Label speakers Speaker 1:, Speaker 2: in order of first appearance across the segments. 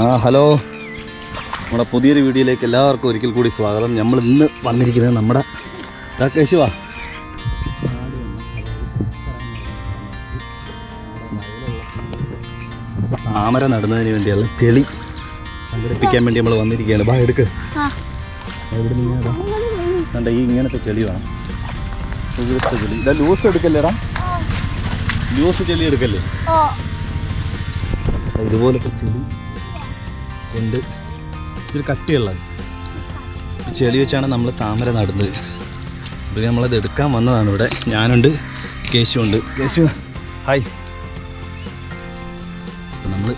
Speaker 1: ആ ഹലോ. നമ്മുടെ പുതിയൊരു വീഡിയോയിലേക്ക് എല്ലാവർക്കും ഒരിക്കൽ കൂടി സ്വാഗതം. നമ്മൾ ഇന്ന് വന്നിരിക്കുന്നത് നമ്മുടെ കേശുവാ താമര നടുന്നതിന് വേണ്ടിയുള്ള കെളി സംഘടിപ്പിക്കാൻ വേണ്ടി നമ്മൾ വന്നിരിക്കുകയാണ്. ബാ എടുക്ക്. കണ്ട ഈ ഇങ്ങനത്തെ ചെളി വേണം. ചെളി. ഇതാ ലൂസ് എടുക്കല്ലേടാ ലൂസ് ചെളി എടുക്കല്ലേ? ഇതുപോലത്തെ ചെളി. കൊണ്ട് ഇതൊരു കട്ടിയുള്ളത്. ചെളി വെച്ചാണ് നമ്മൾ താമര നടുന്നത്. ഇത് നമ്മളത് എടുക്കാൻ വന്നതാണ് ഇവിടെ. ഞാനുണ്ട് കേശു ഉണ്ട് കേശു ഹായ് നമ്മൾ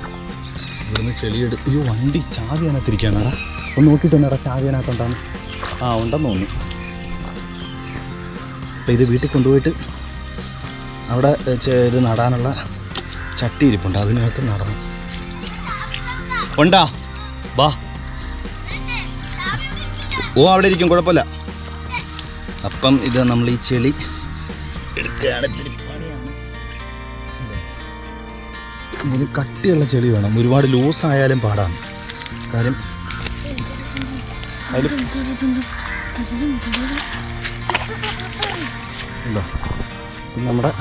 Speaker 1: ഇവിടുന്ന് ചെളി എടുത്ത് അയ്യോ വണ്ടി ചാവി അതിനകത്തിരിക്കുകയാണടാ ഒന്ന് നോക്കിയിട്ട് ചാവി അതിനകത്തുണ്ടാന്ന്. ആ ഉണ്ടെന്ന് തോന്നുന്നു. അപ്പം ഇത് വീട്ടിൽ കൊണ്ടുപോയിട്ട് അവിടെ ഇത് നടാനുള്ള ചട്ടി ഇരിപ്പുണ്ട്. അതിനകത്ത് നടണം. ഉണ്ടാ? വാ. ഓ അവിടെ ഇരിക്കും കുഴപ്പമില്ല. അപ്പം ഇത് നമ്മൾ ഈ ചെളി എടുക്കുകയാണ്. ഇതിന് കട്ടിയുള്ള ചെളി വേണം. ഒരുപാട് ലൂസ് ആയാലും പാടാണ്. കാര്യം നമ്മുടെ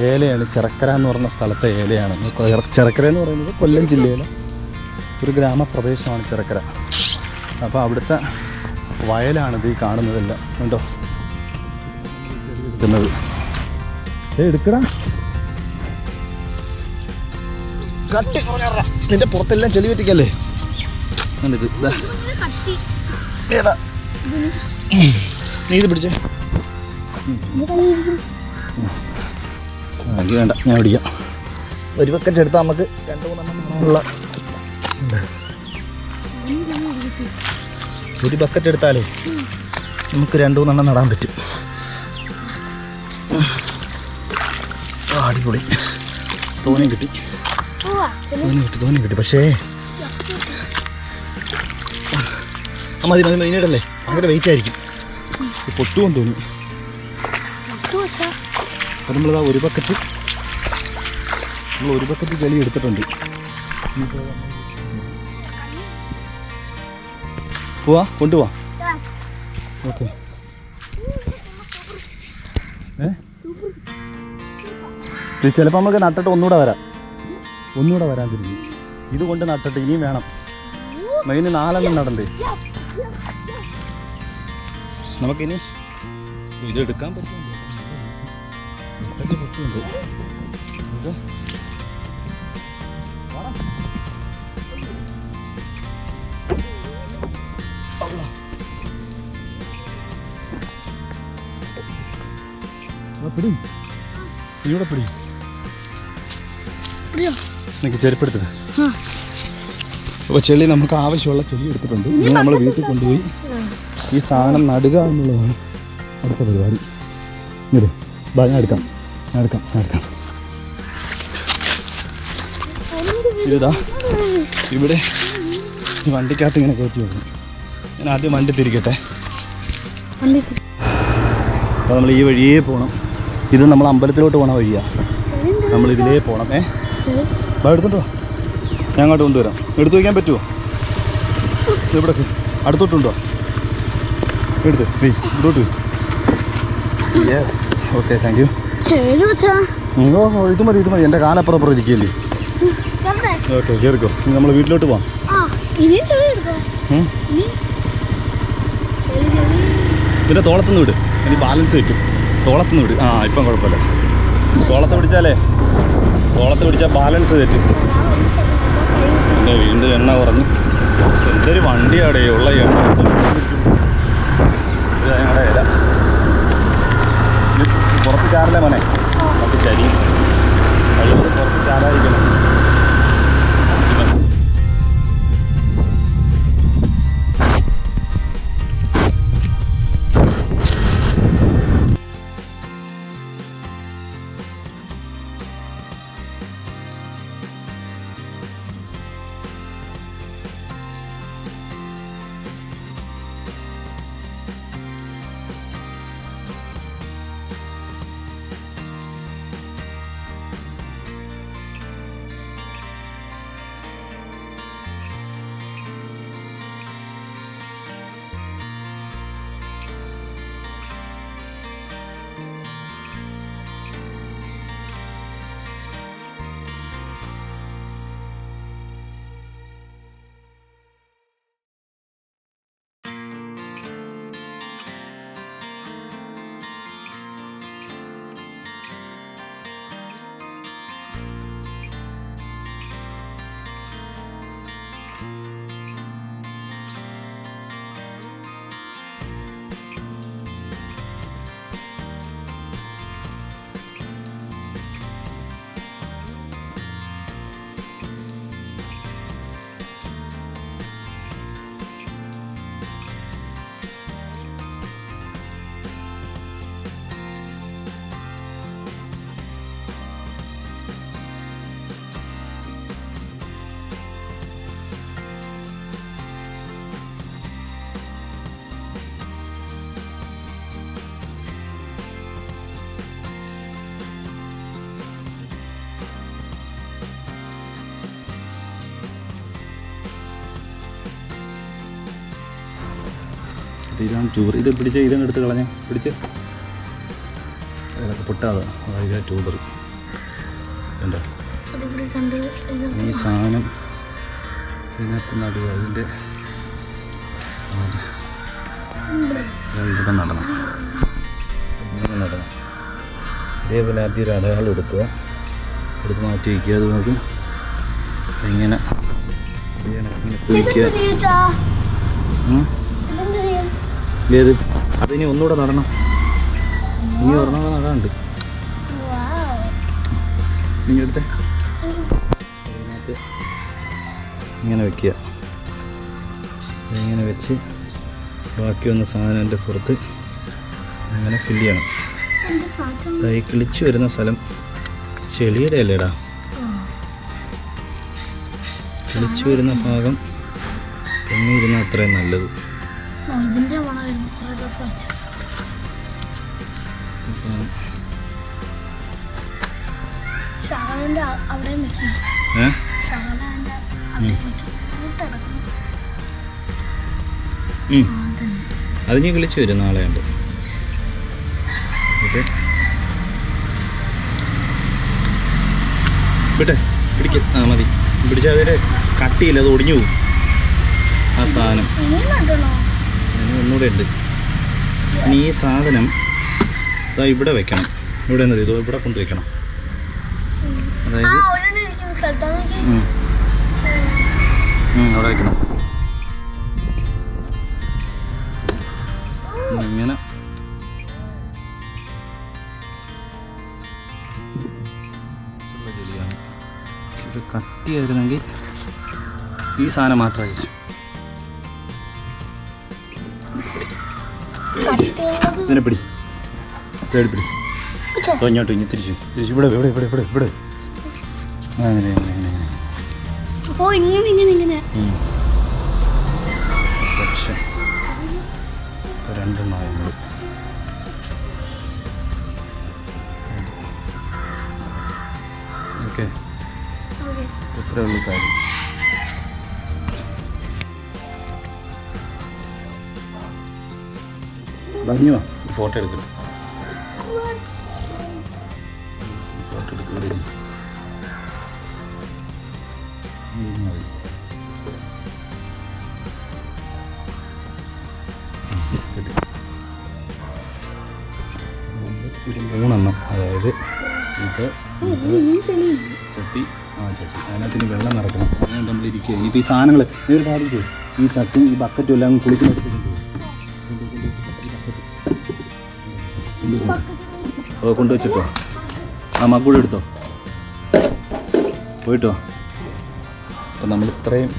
Speaker 1: ഏലയാണ്. ചിറക്കര എന്ന് പറഞ്ഞ സ്ഥലത്തെ ഏലയാണ്. ചിറക്കര എന്ന് പറയുന്നത് കൊല്ലം ജില്ലയിലെ ഒരു ഗ്രാമപ്രദേശമാണ് ചിറക്കര. അപ്പോൾ അവിടുത്തെ വയലാണിത് ഈ കാണുന്നതെല്ലാം. കണ്ടോ? എടുക്കുന്നത്. ഏ എടുക്കടാ. കട്ടി നിന്റെ പുറത്തെല്ലാം ചെളി പറ്റിക്കല്ലേ ഇതാ. ഏതാ? നീ ഇത് പിടിച്ചേ. എനിക്ക് വേണ്ട. ഞാൻ പിടിക്കാം. ഒരു പക്കറ്റ് എടുത്താൽ നമുക്ക് രണ്ട് മൂന്നെണ്ണം ഉള്ള ഒരു ബക്കറ്റ് എടുത്താലേ നമുക്ക് രണ്ടു മൂന്നെണ്ണം നടാൻ പറ്റും. അടിപൊളി. തോനെ കിട്ടി. തോനെ കിട്ടി തോനെ കിട്ടി. പക്ഷേ ആ മതി മതി മതിനിടല്ലേ ഭയങ്കര വെയിറ്റ് ആയിരിക്കും. പൊട്ടുമെന്ന് തോന്നി അപ്പം നമ്മളിതാ ഒരു ബക്കറ്റ് നമ്മൾ ഒരു ബക്കറ്റ് ചെളി എടുത്തിട്ടുണ്ട്. ഇനിയിപ്പോ പോവാ കൊണ്ടുപോവാ. ഓക്കെ. ഏ? ചിലപ്പോൾ നമുക്ക് നട്ടിട്ട് ഒന്നുകൂടെ വരാം. ഒന്നുകൂടെ വരാൻ തിരിഞ്ഞു ഇത് കൊണ്ട് നട്ടിട്ട് ഇനിയും വേണം. മെയിന് നാലെണ്ണം നടണ്ടേ. നമുക്കിനി ഇത് എടുക്കാൻ പറ്റുമോ ഇത്. പിടി ഇവിടെ പിടി? എനിക്ക് ചെരുപ്പെടുത്തിട്ട്. അപ്പോൾ ചെളി നമുക്ക് ആവശ്യമുള്ള ചെളി എടുത്തിട്ടുണ്ട്. ഇനി നമ്മൾ വീട്ടിൽ കൊണ്ടുപോയി ഈ സാധനം നടുക എന്നുള്ളതാണ് അടുത്ത പരിപാടി. ഇല്ലേ ബാ ഞാൻ എടുക്കാം. ഞാൻ എടുക്കാം ഞാൻ എടുക്കാം. ഇതാ. ഇവിടെ ഈ വണ്ടിക്കകത്ത് ഇങ്ങനെ കയറ്റി വെക്കും. ഞാൻ ആദ്യം വണ്ടി തിരിക്കട്ടെ.
Speaker 2: അപ്പൊ
Speaker 1: അപ്പോൾ നമ്മൾ ഈ വഴിയേ പോകണം ഇത് നമ്മൾ അമ്പലത്തിലോട്ട് പോണ വഴിയാണ് നമ്മൾ ഇതിലേ പോകണം ഏ? എടുത്തോ ഞാൻ അങ്ങോട്ട് കൊണ്ടുവരാം എടുത്തു വയ്ക്കാൻ പറ്റുമോ ഇവിടെ അടുത്തോട്ടുണ്ടോ എടുത്ത് വെയ് ഇതോട്ട് യെസ് ഓക്കെ താങ്ക് യു ഓ ഇത് മതി ഇത് മതി. എന്റെ കാലപ്പുറം അപ്പുറം ഇരിക്കുകയല്ലേ? ഓക്കെ കയറിക്കോ ഇനി നമ്മൾ വീട്ടിലോട്ട് പോവാം. പിന്നെ തോളത്തുനിന്ന് വിട്. ഇനി ബാലൻസ് വെക്കും. തോളത്തുനിന്ന് വിടും ആ ഇപ്പം കുഴപ്പമില്ല. തോളത്ത് പിടിച്ചാലേ തോളത്ത് പിടിച്ചാൽ ബാലൻസ് തെറ്റും. പിന്നെ വീണ്ടും എണ്ണ കുറഞ്ഞു. എന്തൊരു വണ്ടിയാടേ ഉള്ള എണ്ണ. ഞങ്ങളുടെ ഇല. പുറത്ത് ചാറില്ലേ മോനെ? മറ്റു ചരി അതുകൊണ്ട് പുറത്ത് ചാരാതിരിക്കണം ഇതാണ് ട്യൂബർ ഇത് പിടിച്ച് ഇതങ്ങ് എടുത്ത് കളഞ്ഞേ പിടിച്ച് അതിലൊക്കെ പൊട്ടാതെ അതായത് ട്യൂബർ കണ്ടോ? ഈ സാധനം ഇതിനകത്ത് നടുക അതിന്റെ ഇവിടെ നടണം. ഇങ്ങനെ നടണം. ഇതേപോലെ ആദ്യം ഒരു അടയാളം എടുക്കുക. എടുത്ത് മാറ്റി വയ്ക്കുക. അത് നമുക്ക് ഇങ്ങനെ. ഇങ്ങനെ ഇങ്ങനെ കുഴിക്കുക ഏത്? അതിനി ഒന്നുകൂടെ നടണം. ഇനി ഒരെണ്ണം നടാനുണ്ട്. എടുത്തേ. അതിനകത്ത് ഇങ്ങനെ വെക്കുക. ഇങ്ങനെ വെച്ച് ബാക്കി വന്ന സാധനം എന്റെ പുറത്ത് അങ്ങനെ ഫില്ല് ചെയ്യണം. തൈ കിളിച്ചു വരുന്ന സ്ഥലം ചെളിയുടെ അല്ലേടാ കിളിച്ചു വരുന്ന ഭാഗം പൊങ്ങിയിരുന്ന അത്രയും നല്ലത്. അവിടെ.
Speaker 2: ആ തന്നെ
Speaker 1: അതിന് കിളിച്ചു വരും നാളെ ഇത് വിട്ടെ പിടിക്ക. ആ മതി. പിടിച്ചാൽ അതിൽ കട്ടിയില്ല അത് ഒടിഞ്ഞു പോകും. ആ സാധനം. ഒന്നുകൂടെ ഉണ്ട്. ഇനി ഈ സാധനം ഇതാ ഇവിടെ വെക്കണം. ഇവിടെ നിന്ന് ഇതോ ഇവിടെ കൊണ്ട് വെക്കണം.
Speaker 2: ആ
Speaker 1: അതായത് അവിടെ വെക്കണം. ഇങ്ങനെ. കട്ടിയായിരുന്നെങ്കിൽ ഈ സാധനം മാത്രമേ
Speaker 2: കട്ടിയുള്ളത്
Speaker 1: പിടി. സൈഡ് പിടി. ഇങ്ങോട്ട് ഇനി തിരിച്ചു. തിരിച്ചു ഇവിടെ ഇവിടെ ഇവിടെ ഇവിടെ ഇവിടെ. അങ്ങനെ അങ്ങനെ
Speaker 2: ഓ ഇങ്ങനെ ഇങ്ങനെ ഇങ്ങനെ.
Speaker 1: പക്ഷേ രണ്ടെണ്ണമായി ഓക്കെ. ഇത്രേ കാര്യം. ഭംഗിയോ ഫോട്ടോ എടുക്കട്ടെ ഫോട്ടോ എടുക്കട്ടെ. ഇത് മൂന്നെണ്ണം അതായത് ഇത് ചട്ടി ആ ചട്ടി. അതിനകത്ത് ഇനി വെള്ളം നിറക്കണം അങ്ങനെ നമ്മൾ ഇരിക്കുക ഇനിയിപ്പോൾ ഈ സാധനങ്ങൾ ഈ ഒരു കാര്യം ചെയ്യും. ഈ ചട്ടി ഈ ബക്കറ്റും എല്ലാം കുളിക്കുന്ന ഓ കൊണ്ടുവച്ചിട്ടോ. ആ മക്കൂടെ എടുത്തോ. പോയിട്ടോ. അപ്പം നമ്മൾ ഇത്രയും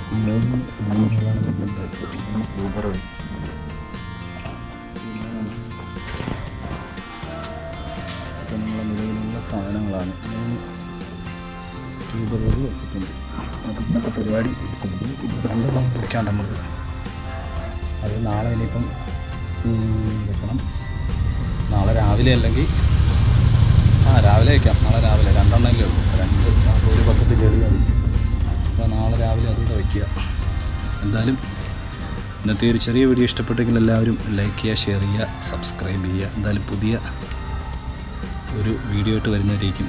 Speaker 1: നമ്മളെ നിലവിലുള്ള സാധനങ്ങളാണ്. ട്യൂബറുകൾ വെച്ചിട്ടുണ്ട്. അപ്പം പരിപാടി പരിപാടി രണ്ടെണ്ണം പിടിക്കാണ്ട് നമുക്ക് അത് നാളെ ഇനിയിപ്പം വെക്കണം. നാളെ രാവിലെ അല്ലെങ്കിൽ ആ രാവിലെ വയ്ക്കാം. നാളെ രാവിലെ. രണ്ടെണ്ണമല്ലേ ഉള്ളൂ. രണ്ട് ഒരു പക്കത്ത് ചെറിയ മതി. അപ്പോൾ നാളെ രാവിലെ അതുകൂടെ വയ്ക്കുക. എന്തായാലും ഇന്നത്തെ ഒരു ചെറിയ വീഡിയോ ഇഷ്ടപ്പെട്ടെങ്കിൽ എല്ലാവരും ലൈക്ക് ചെയ്യുക ഷെയർ ചെയ്യുക സബ്സ്ക്രൈബ് ചെയ്യുക. എന്തായാലും പുതിയ ഒരു വീഡിയോ ആയിട്ട് വരുന്നവരേക്കും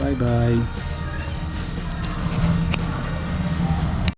Speaker 1: ബൈ ബൈ.